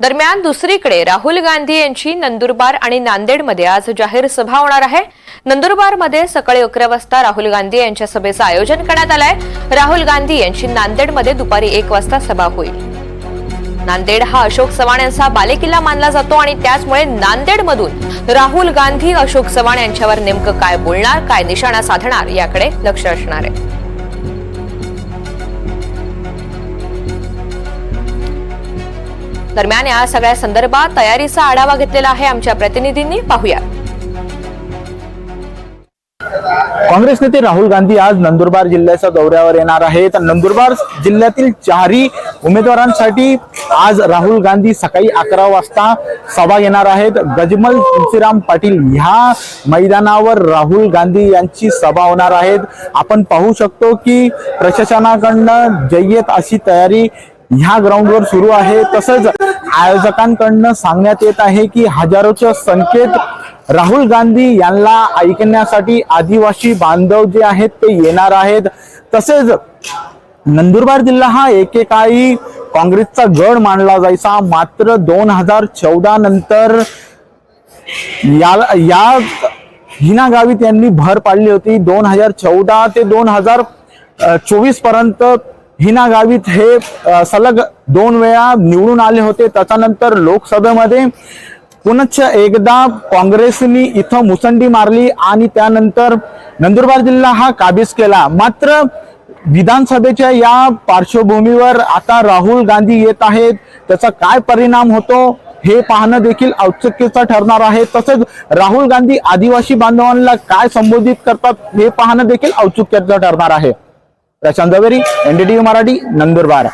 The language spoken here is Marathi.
दरम्यान दुसरीकडे राहुल गांधी यांची नंदुरबार आणि नांदेडमध्ये आज जाहीर सभा होणार आहे. नंदुरबारमध्ये सकाळी अकरा वाजता राहुल गांधी यांच्या सभेचं आयोजन करण्यात आलंय. राहुल गांधी यांची नांदेडमध्ये दुपारी एक वाजता सभा होईल. नांदेड हा अशोक चव्हाण यांचा बालेकिल्ला मानला जातो आणि त्याचमुळे नांदेडमधून राहुल गांधी अशोक चव्हाण यांच्यावर नेमकं काय बोलणार काय निशाणा साधणार याकडे लक्ष असणार आहे. दरम्यान या सगळ्या संदर्भात तयारीचा आढावा घेतलेला आहे आमच्या प्रतिनिधींनी. पाहूया काँग्रेस नेते राहुल गांधी आज नंदुरबार जिल्ह्याच्या दौऱ्यावर येणार आहेत. नंदुरबार जिल्ह्यातील चारही उमेदवारांसाठी आज राहुल गांधी सकाळी अकरा वाजता सभा घेणार आहेत. गजमल तुलसीराम पाटील ह्या मैदानावर राहुल गांधी यांची सभा होणार आहेत. आपण पाहू शकतो की प्रशासनाकडनं जय्यत अशी तयारी ह्या ग्राउंडवर सुरू आहे. तसंच आयोजकांकडनं सांगण्यात येत आहे की हजारोच्या संख्येत राहुल गांधी यांना ऐकण्यासाठी आदिवासी बांधव जे आहेत ते येणार आहेत. तसेच नंदुरबार जिल्हा हा एकेकाळी काँग्रेसचा गड मानला जायचा. मात्र दोन हजार चौदा नंतर या या हिना गावित यांनी भर पाडली होती. दोन हजार चौदा ते दोन हजार चोवीसपर्यंत हिना गावित हे सलग दोन वेळा निवडून आले होते. त्याच्यानंतर लोकसभेमध्ये पुनश्च एकदा काँग्रेसनी इथं मुसंडी मारली आणि त्यानंतर नंदुरबार जिल्हा हा काबीज केला. मात्र विधानसभेच्या या पार्श्वभूमीवर आता राहुल गांधी येत आहेत. त्याचा काय परिणाम होतो हे पाहणं देखील औत्सुक्यचं ठरणार आहे. तसेच राहुल गांधी आदिवासी बांधवांना काय संबोधित करतात हे पाहणं देखील औत्सुक्याचं ठरणार आहे. प्रशांत दवेरी एनडीटीव्ही मराठी नंदुरबार.